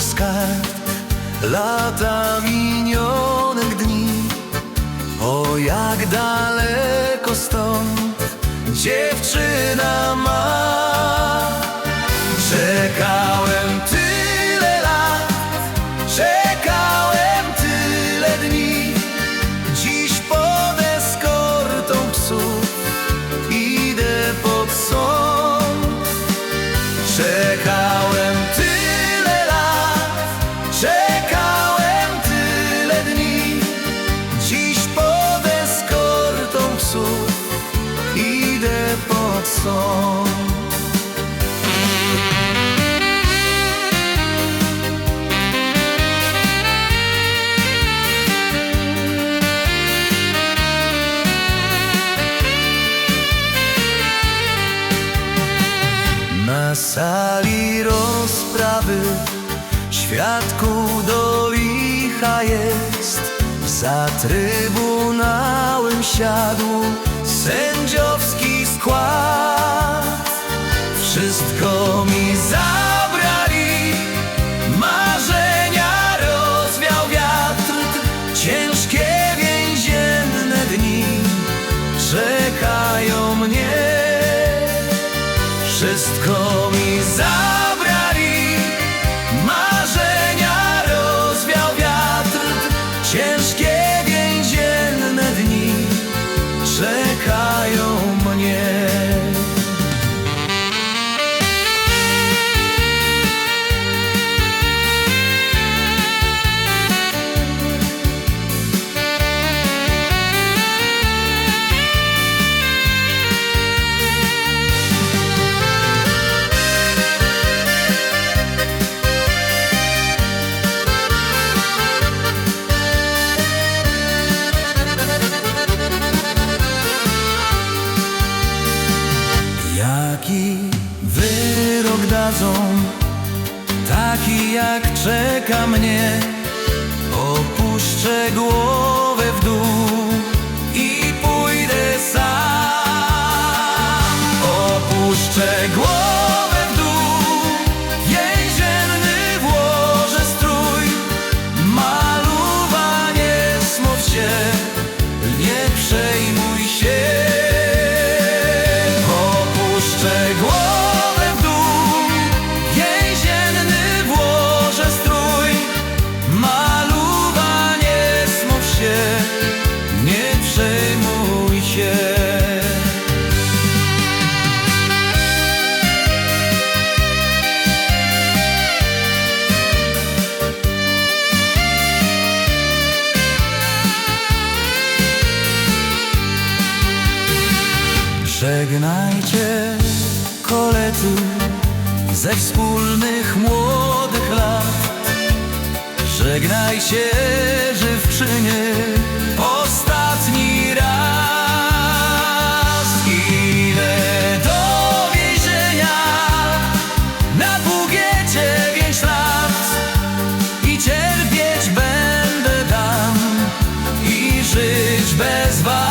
Wróży skarb Lata minionych dni. O jak daleko stąd Dziewczyna ma sali rozprawy. Świadków do licha jest. Za trybunałem siadł sędziowski wszystko mi zabrali, marzenia rozwiał wiatr. Ciężkie więzienne dni czekają Jaki wyrok dadzą, taki jak czeka mnie, opuszczę głowę w dół i pójdę sam. Opuszczę głowę Żegnajcie kolety ze wspólnych młodych lat. Żegnaj się żywczynie ostatni raz. Idę do więzienia na bugiecie pięć lat. I cierpieć będę tam i żyć bez was.